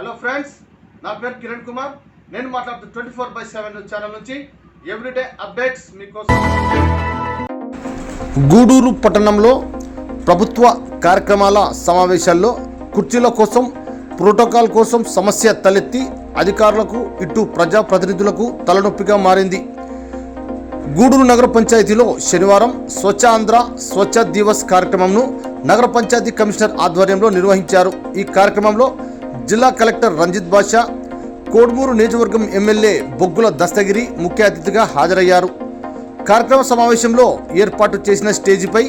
Hello friends నా పేరు కిరణ్ కుమార్. నేను మాట్లాడుతూ twenty four by seven channel నుంచి ఎవ్రీడే అప్డేట్స్ మీకోసం. గూడూరు పట్టణంలో ప్రభుత్వ కార్యక్రమాల సమావేశాల్లో కుర్చీల కోసం ప్రోటోకాల్ కోసం సమస్య తలెత్తి అధికారులకు ఇటు ప్రజాప్రతినిధులకు తలనొప్పిగా మారింది. గూడూరు నగర పంచాయతీలో శనివారం స్వచ్ఛ ఆంధ్ర స్వచ్ఛ దివస్ కార్యక్రమంను నగర పంచాయతీ కమిషనర్ ఆధ్వర్యంలో నిర్వహించారు. ఈ కార్యక్రమంలో జిల్లా కలెక్టర్ రంజిత్ బాషా కోడ్మూరు నియోజకవర్గం ఎమ్మెల్యే బొగ్గుల దస్తగిరి ముఖ్య అతిథిగా హాజరయ్యారు. కార్యక్రమ సమావేశంలో ఏర్పాటు చేసిన స్టేజిపై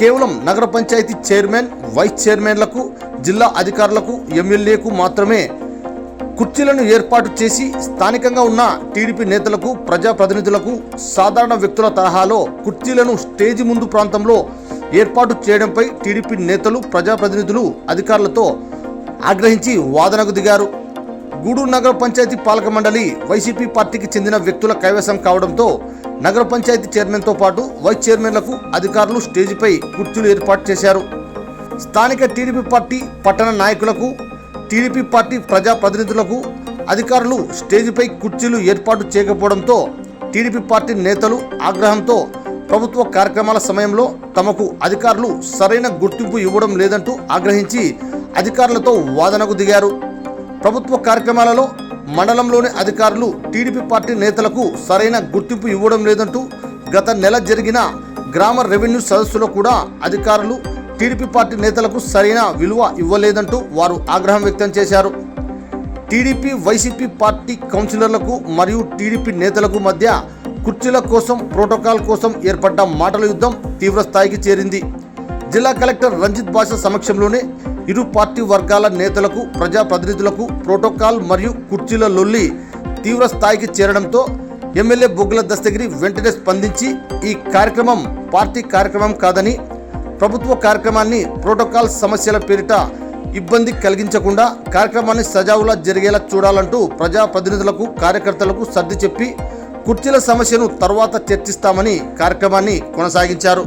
కేవలం నగర పంచాయతీ చైర్మన్ వైస్ చైర్మన్లకు జిల్లా అధికారులకు ఎమ్మెల్యేకు మాత్రమే కుర్చీలను ఏర్పాటు చేసి స్థానికంగా ఉన్న టీడీపీ నేతలకు ప్రజాప్రతినిధులకు సాధారణ వ్యక్తుల తరహాలో కుర్చీలను స్టేజి ముందు ప్రాంతంలో ఏర్పాటు చేయడంపై టీడీపీ నేతలు ప్రజాప్రతినిధులు అధికారులతో ఆగ్రహించి వాదనకు దిగారు. గూడూరు నగర పంచాయతీ పాలక మండలి వైసీపీ పార్టీకి చెందిన వ్యక్తుల కైవసం కావడంతో నగర పంచాయతీ చైర్మన్తో పాటు వైస్ చైర్మన్లకు అధికారులు స్టేజిపై కుర్చీలు ఏర్పాటు చేశారు. స్థానిక టీడీపీ పార్టీ పట్టణ నాయకులకు టీడీపీ పార్టీ ప్రజాప్రతినిధులకు అధికారులు స్టేజిపై కుర్చీలు ఏర్పాటు చేయకపోవడంతో టీడీపీ పార్టీ నేతలు ఆగ్రహంతో ప్రభుత్వ కార్యక్రమాల సమయంలో తమకు అధికారులు సరైన గుర్తింపు ఇవ్వడం లేదంటూ ఆగ్రహించి అధికారులతో వాదనకు దిగారు. ప్రభుత్వ కార్యక్రమాలలో మండలంలోని అధికారులు టీడీపీ పార్టీ నేతలకు సరైన గుర్తింపు ఇవ్వడం లేదంటూ గత నెల జరిగిన గ్రామ రెవెన్యూ సదస్సులో కూడా అధికారులు టీడీపీ పార్టీ నేతలకు సరైన విలువ ఇవ్వలేదంటూ వారు ఆగ్రహం వ్యక్తం చేశారు. టీడీపీ వైసీపీ పార్టీ కౌన్సిలర్లకు మరియు టీడీపీ నేతలకు మధ్య కుర్చీల కోసం ప్రోటోకాల్ కోసం ఏర్పడ్డ మాటల యుద్ధం తీవ్ర స్థాయికి చేరింది. జిల్లా కలెక్టర్ రంజిత్ బాషా సమక్షంలోనే ఇరు పార్టీ వర్గాల నేతలకు ప్రజాప్రతినిధులకు ప్రోటోకాల్ మరియు కుర్చీల లొల్లి తీవ్ర స్థాయికి చేరడంతో ఎమ్మెల్యే బొగ్గుల దస్తగిరి వెంటనే స్పందించి ఈ కార్యక్రమం పార్టీ కార్యక్రమం కాదని ప్రభుత్వ కార్యక్రమాన్ని ప్రోటోకాల్ సమస్యల పేరిట ఇబ్బంది కలిగించకుండా కార్యక్రమాన్ని సజావులా జరిగేలా చూడాలంటూ ప్రజాప్రతినిధులకు కార్యకర్తలకు సర్ది చెప్పి కుర్చీల సమస్యను తర్వాత చర్చిస్తామని కార్యక్రమాన్ని కొనసాగించారు.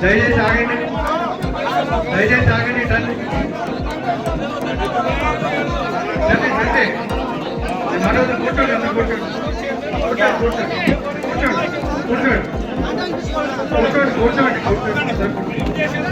దయచేసి ఆగండి దయచేసి ఆగండి రండి రండి రండి మనోజ్ కూర్చోండి. కూర్చోండి కూర్చోండి. కూర్చోండి కూర్చోండి. కూర్చోండి కూర్చోండి.